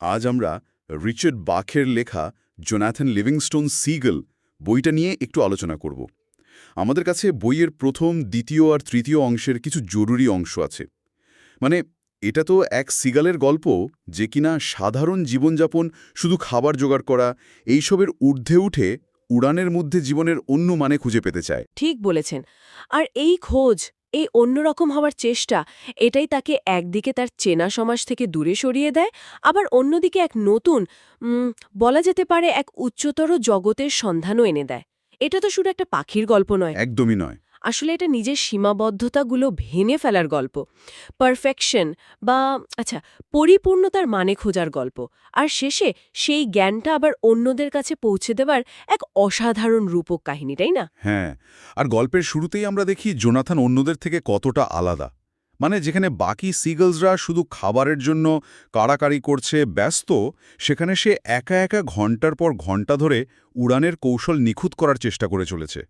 আজ আমরা রিচার্ড বাখের লেখা জোনাথন লিভিংস্টোন সিগল বইটা নিয়ে একটু আলোচনা করব। আমাদের কাছে বইয়ের প্রথম, দ্বিতীয় আর তৃতীয় অংশের কিছু জরুরি অংশ আছে। মানে এটা তো এক সিগালের গল্প যে কিনা সাধারণ জীবনযাপন, শুধু খাবার জোগাড় করা, এইসবের ঊর্ধ্বে উঠে উড়ানের মধ্যে জীবনের অন্য মানে খুঁজে পেতে চায়। ঠিক বলেছেন। আর এই খোঁজ এই অন্যরকম হওয়ার চেষ্টা, এটাই তাকে একদিকে তার চেনা সমাজ থেকে দূরে সরিয়ে দেয়, আবার অন্যদিকে এক নতুন বলা যেতে পারে এক উচ্চতর জগতের সন্ধানও এনে দেয়। এটা তো শুধু একটা পাখির গল্প নয়। একদমই নয়। আসলে এটা নিজের সীমাবদ্ধতাগুলো ভেঙে ফেলার গল্প। পারফেকশন বা আচ্ছা পরিপূর্ণতার মানে খোঁজার গল্প। আর শেষে সেই জ্ঞানটা আবার অন্যদের কাছে পৌঁছে দেওয়ার এক অসাধারণ রূপক কাহিনী, তাই না? হ্যাঁ আর গল্পের শুরুতেই আমরা দেখি জোনাথন অন্যদের থেকে কতটা আলাদা। মানে যেখানে বাকি সিগলসরা শুধু খাবারের জন্য কাড়াকাড়ি করছে, ব্যস্ত, সেখানে সে একা একা ঘণ্টার পর ঘণ্টা ধরে উড়ানের কৌশল নিখুঁত করার চেষ্টা করে চলেছে।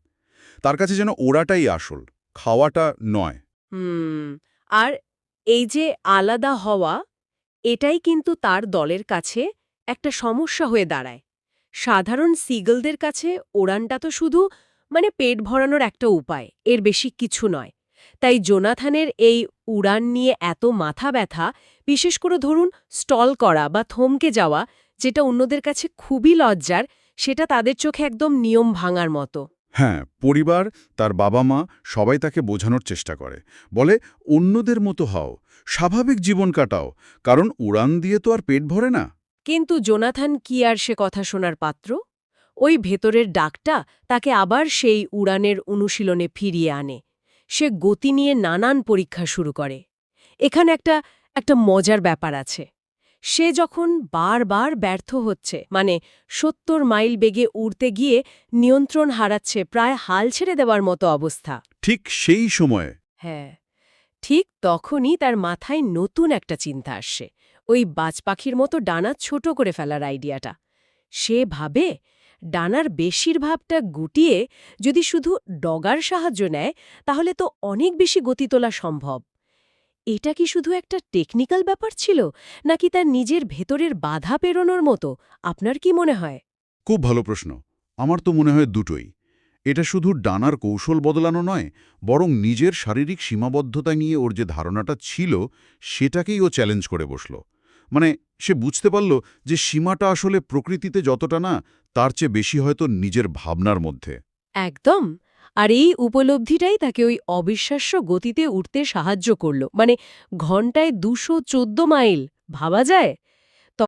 তার কাছে যেন ওড়াটাই আসল, খাওয়াটা নয়। হুম, আর এই যে আলাদা হওয়া, এটাই কিন্তু তার দলের কাছে একটা সমস্যা হয়ে দাঁড়ায়। সাধারণ সিগলদের কাছে ওড়ানটা তো শুধু মানে পেট ভরানোর একটা উপায়, এর বেশি কিছু নয়। তাই জোনাথানের এই উড়ান নিয়ে এত মাথা ব্যথা, বিশেষ করে ধরুন স্টল করা বা থমকে যাওয়া, যেটা অন্যদের কাছে খুবই লজ্জার, সেটা তাদের চোখে একদম নিয়ম ভাঙার মতো। হ্যাঁ পরিবার, তার বাবা মা সবাই তাকে বোঝানোর চেষ্টা করে। বলে, অন্যদের মতো হও, স্বাভাবিক জীবন কাটাও, কারণ উড়ান দিয়ে তো আর পেট ভরে না। কিন্তু জোনাথান কি আর সে কথা শোনার পাত্র? ওই ভেতরের ডাকটা তাকে আবার সেই উড়ানের অনুশীলনে ফিরিয়ে আনে। সে গতি নিয়ে নানান পরীক্ষা শুরু করে। এখানে একটা একটা মজার ব্যাপার আছে। সে যখন বারবার ব্যর্থ হচ্ছে মানে সত্তর মাইল বেগে উড়তে গিয়ে নিয়ন্ত্রণ হারাচ্ছে প্রায় হাল ছেড়ে দেওয়ার মতো অবস্থা। ঠিক সেই সময়ে। হ্যাঁ ঠিক তখনই তার মাথায় নতুন একটা চিন্তা আসছে। ওই বাজ পাখির মতো ডানা ছোট করে ফেলার আইডিয়াটা। সে ভাবে ডানার বেশিরভাগটা গুটিয়ে যদি শুধু ডগার সাহায্য নেয় তাহলে তো অনেক বেশি গতি তোলা সম্ভব। এটা কি শুধু একটা টেকনিক্যাল ব্যাপার ছিল নাকি তার নিজের ভেতরের বাধা পেরোনোর মতো? আপনার কি মনে হয়? খুব ভালো প্রশ্ন। আমার তো মনে হয় দুটোই। এটা শুধু ডানার কৌশল বদলানো নয় বরং নিজের শারীরিক সীমাবদ্ধতা নিয়ে ওর যে ধারণাটা ছিল সেটাকেই ও চ্যালেঞ্জ করে বসল। মানে সে বুঝতে পারল যে সীমাটা আসলে প্রকৃতিতে যতটা না তার চেয়ে বেশি হয়তো নিজের ভাবনার মধ্যে। একদম। আর এই উপলব্ধিটাই তাকে ওই অবিশ্বাস্য গতিতে উঠতে সাহায্য করল। মানে ঘন্টায় দুশো মাইল, ভাবা যায়?